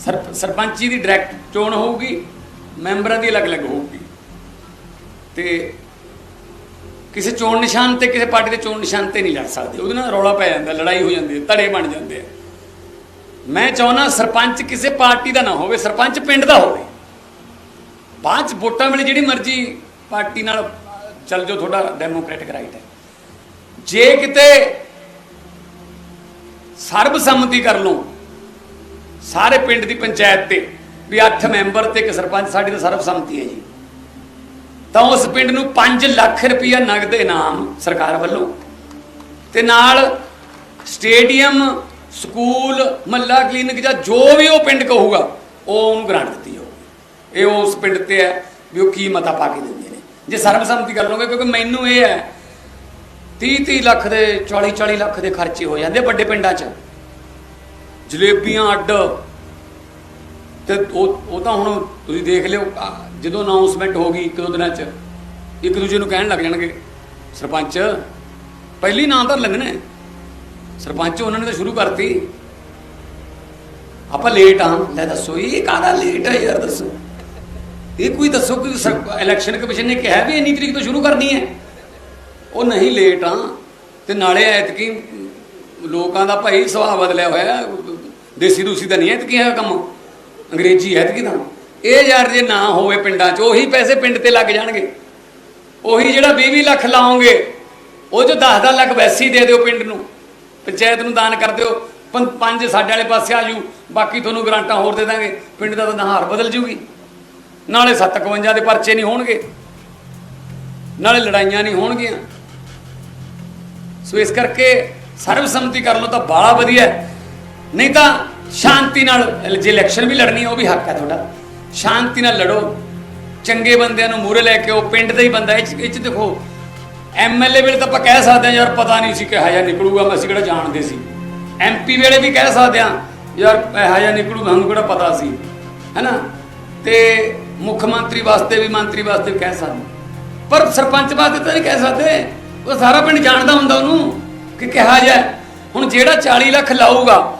ਸਰਪੰਚੀ ਦੀ direct ਚੋਣ ਹੋਊਗੀ, ਮੈਂਬਰਾਂ ਦੀ ਅਲੱਗ-ਅਲੱਗ ਹੋਊਗੀ। ਤੇ ਕਿਸੇ ਚੋਣ ਨਿਸ਼ਾਨ ਤੇ ਕਿਸੇ ਪਾਰਟੀ ਦੇ ਚੋਣ ਨਿਸ਼ਾਨ ਤੇ ਨਹੀਂ ਲੜ ਸਕਦੇ। ਉਹਦੇ ਨਾਲ ਰੌਲਾ ਪੈ ਜਾਂਦਾ, ਲੜਾਈ ਹੋ ਜਾਂਦੀ ਹੈ, ਧੜੇ ਬਣ ਜਾਂਦੇ ਆ। ਮੈਂ ਚਾਹੁੰਦਾ ਸਰਪੰਚ ਕਿਸੇ ਪਾਰਟੀ ਦਾ ਨਾ ਹੋਵੇ, ਸਰਪੰਚ ਪਿੰਡ ਦਾ ਹੋਵੇ। ਬਾਅਦ ਚ ਵੋਟਾਂ ਵੇਲੇ ਜਿਹੜੀ ਮਰਜ਼ੀ ਪਾਰਟੀ ਨਾਲ ਚੱਲ ਜਾਓ, ਤੁਹਾਡਾ ਡੈਮੋਕ੍ਰੈਟਿਕ ਰਾਈਟ ਹੈ। ਜੇ ਕਿਤੇ ਸਰਬਸੰਮਤੀ ਕਰ ਲਓ ਸਾਰੇ ਪਿੰਡ ਦੀ ਪੰਚਾਇਤ ਤੇ ਵੀ 8 ਮੈਂਬਰ ਤੇ ਇੱਕ ਸਰਪੰਚ, ਸਾਡੀ ਤਾਂ ਸਰਬਸੰਮਤੀ ਹੈ ਜੀ। ਤਾਂ ਉਸ ਪਿੰਡ ਨੂੰ 5 ਲੱਖ ਰੁਪਇਆ ਨਗਦ ਇਨਾਮ ਸਰਕਾਰ ਵੱਲੋਂ ਤੇ ਨਾਲ ਸਟੇਡੀਅਮ, ਸਕੂਲ, ਮੱਲਾ ਕਲੀਨਿਕ ਜਾਂ ਜੋ ਵੀ ਉਹ ਪਿੰਡ ਕਹੂਗਾ, ਉਹ ਉਹਨੂੰ ਗ੍ਰਾਂਟ ਦਿੱਤੀ ਜਾਊਗੀ। ਇਹ ਉਸ ਪਿੰਡ ਤੇ ਹੈ ਵੀ ਉਹ ਕੀ ਮਤਾ ਪਾ ਕੇ ਦਿੰਦੇ ਨੇ। ਜੇ ਸਰਬਸੰਮਤੀ ਕਰ ਲਓਗੇ ਕਿਉਂਕਿ ਮੈਨੂੰ ਇਹ ਹੈ 30 30 ਲੱਖ ਦੇ 40 40 ਲੱਖ ਦੇ ਖਰਚੇ ਹੋ ਜਾਂਦੇ ਵੱਡੇ ਪਿੰਡਾਂ 'ਚ। ਜਲੇਬੀਆਂ, ਅੱਡ। ਤੇ ਉਹ ਤਾਂ ਹੁਣ ਤੁਸੀਂ ਦੇਖ ਲਿਓ ਜਦੋਂ ਅਨਾਉਂਸਮੈਂਟ ਹੋ ਗਈ ਇੱਕ ਦੋ ਦਿਨਾਂ 'ਚ, ਇੱਕ ਦੂਜੇ ਨੂੰ ਕਹਿਣ ਲੱਗ ਜਾਣਗੇ, ਸਰਪੰਚ, ਪਹਿਲੀ ਨਾਂ ਤਾਂ ਲੈਂਦੇ ਨੇ। ਸਰਪੰਚ ਉਹਨਾਂ ਨੇ ਤਾਂ ਸ਼ੁਰੂ ਕਰਤੀ। ਆਪਾਂ ਲੇਟ ਆ, ਲੈ ਦੱਸੋ, ਇਹ ਕਾਹਦਾ ਲੇਟ ਹੈ ਯਾਰ, ਦੱਸੋ। ਇਹ ਕੋਈ ਦੱਸੋ ਕਿ ਇਲੈਕਸ਼ਨ ਕਮਿਸ਼ਨ ਨੇ ਕਿਹਾ ਵੀ ਇੰਨੀ ਤਰੀਕ ਤੋਂ ਸ਼ੁਰੂ ਕਰਨੀ ਹੈ? ਉਹ ਨਹੀਂ ਲੇਟ ਆ, ਤੇ ਨਾਲੇ ਐਤਕੀ ਲੋਕਾਂ ਦਾ ਭਾਈ ਸੁਭਾਅ ਬਦਲਿਆ ਹੋਇਆ ਦੇਸੀ ਦੂਸੀ ਤਾਂ ਨਹੀਂ ਐਤਕੀ ਹੈ ਕੰਮ। ਅੰਗਰੇਜ਼ੀ ਐਤਕੀ ਤਾਂ। ਇਹ ਯਾਰ ਜੇ ਨਾ ਹੋਵੇ ਪਿੰਡਾਂ 'ਚ, ਉਹੀ ਪੈਸੇ ਪਿੰਡ ਤੇ ਲੱਗ ਜਾਣਗੇ। ਉਹੀ ਜਿਹੜਾ 20 ਲੱਖ ਲਾਓਗੇ, ਉਹ ਜੋ 10-10 ਲੱਖ ਵੈਸੀ ਦੇ ਦਿਓ ਪਿੰਡ ਨੂੰ। ਪੰਚਾਇਤ ਨੂੰ ਦਾਨ ਕਰ ਦਿਓ। ਪੰ- ਪੰਜ ਸਾਡੇ ਵਾਲੇ ਪਾਸੇ ਆ ਜੂ। ਬਾਕੀ ਤੁਹਾਨੂੰ ਗਰਾਂਟਾਂ ਹੋਰ ਦੇ ਦਾਂਗੇ। ਪਿੰਡ ਦਾ ਤਾਂ ਨਹਾਰ ਬਦਲ ਜੂਗੀ। ਨਾਲੇ 751 ਦੇ ਪਰਚੇ ਨਹੀਂ ਹੋਣਗੇ। ਨਾਲੇ ਲੜਾਈਆਂ ਨਹੀਂ ਹੋਣਗੀਆਂ। ਸੋ ਇਸ ਕਰਕੇ ਸਰਬਸੰਮਤੀ ਕਰ ਲਓ ਤਾਂ ਬਾਲਾ ਵਧੀਆ। ਨਹੀਂ ਤਾਂ ਸ਼ਾਂਤੀ ਨਾਲ, ਜੇ ਇਲੈਕਸ਼ਨ ਵੀ ਲੜਨੀ, ਉਹ ਵੀ ਹੱਕ ਹੈ ਤੁਹਾਡਾ। ਸ਼ਾਂਤੀ ਨਾਲ ਲੜੋ। ਚੰਗੇ ਬੰਦਿਆਂ ਨੂੰ ਮੂਹਰੇ ਲੈ ਕੇ ਉਹ ਪਿੰਡ ਦਾ ਹੀ ਬੰਦਾ ਇਹ 'ਚ- ਇਹ ਚ ਦੇਖੋ ਐਮਐਲਏ ਵੇਲੇ ਤਾਂ ਆਪਾਂ ਕਹਿ ਸਕਦੇ ਹਾਂ, ਯਾਰ ਪਤਾ ਨਹੀਂ ਸੀ ਕਿ ਹਜਾ ਨਿਕਲੂਗਾ, ਮੈਂ ਅਸੀਂ ਕਿਹੜਾ ਜਾਣਦੇ ਸੀ। ਐਮਪੀ ਵੇਲੇ ਵੀ ਕਹਿ ਸਕਦੇ ਹਾਂ, ਯਾਰ ਹਜਾ ਨਿਕਲੂ ਸਾਨੂੰ ਕਿਹੜਾ ਪਤਾ ਸੀ। ਹੈਨਾ? ਤੇ ਮੁੱਖ ਮੰਤਰੀ ਵਾਸਤੇ ਵੀ, ਮੰਤਰੀ ਵਾਸਤੇ ਵੀ ਕਹਿ ਸਕਦੇ। ਪਰ ਸਰਪੰਚ ਵਾਸਤੇ ਤਾਂ ਨਹੀਂ ਕਹਿ ਸਕਦੇ। ਉਹ ਸਾਰਾ ਪਿੰਡ ਜਾਣਦਾ ਹੁੰਦਾ ਉਹਨੂੰ ਕਿ ਕਿਹਾ ਜਾ ਹੁਣ ਜਿਹੜਾ 40 ਲੱਖ ਲਾਊਗਾ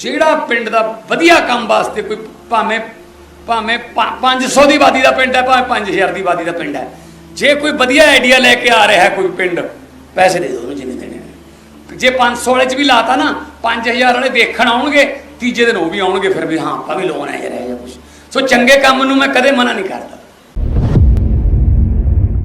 ਜਿਹੜਾ ਪਿੰਡ ਦਾ ਵਧੀਆ ਕੰਮ ਵਾਸਤੇ ਕੋਈ ਭਾਵੇਂ ਭਾਵੇਂ 500 ਦੀ ਆਬਾਦੀ ਦਾ ਪਿੰਡ ਹੈ, ਭਾਵੇਂ 5000 ਦੀ ਆਬਾਦੀ ਦਾ ਪਿੰਡ ਹੈ। ਜੇ ਕੋਈ ਵਧੀਆ ਆਈਡੀਆ ਲੈ ਕੇ ਆ ਰਿਹਾ ਹੈ ਕੋਈ ਪਿੰਡ, ਪੈਸੇ ਦੇ ਦਿਓ ਉਹਨੂੰ ਜਿੰਨੇ ਦੇਣੇ ਨੇ। ਜੇ 500 ਵਾਲੇ ਚ ਵੀ ਲਾਤਾ ਨਾ 5000 ਵਾਲੇ ਦੇਖਣ ਆਉਣਗੇ, ਤੀਜੇ ਦਿਨ ਉਹ ਵੀ ਆਉਣਗੇ, ਫਿਰ ਵੀ ਹਾਂ, ਆਪਾਂ ਵੀ ਲੋਨ ਹੈ ਯਾਰ ਇਹ ਜਾਂ ਕੁਝ ਸੋ ਚੰਗੇ ਕੰਮ ਨੂੰ ਮੈਂ ਕਦੇ ਮਨਾ ਨਹੀਂ ਕਰਦਾ।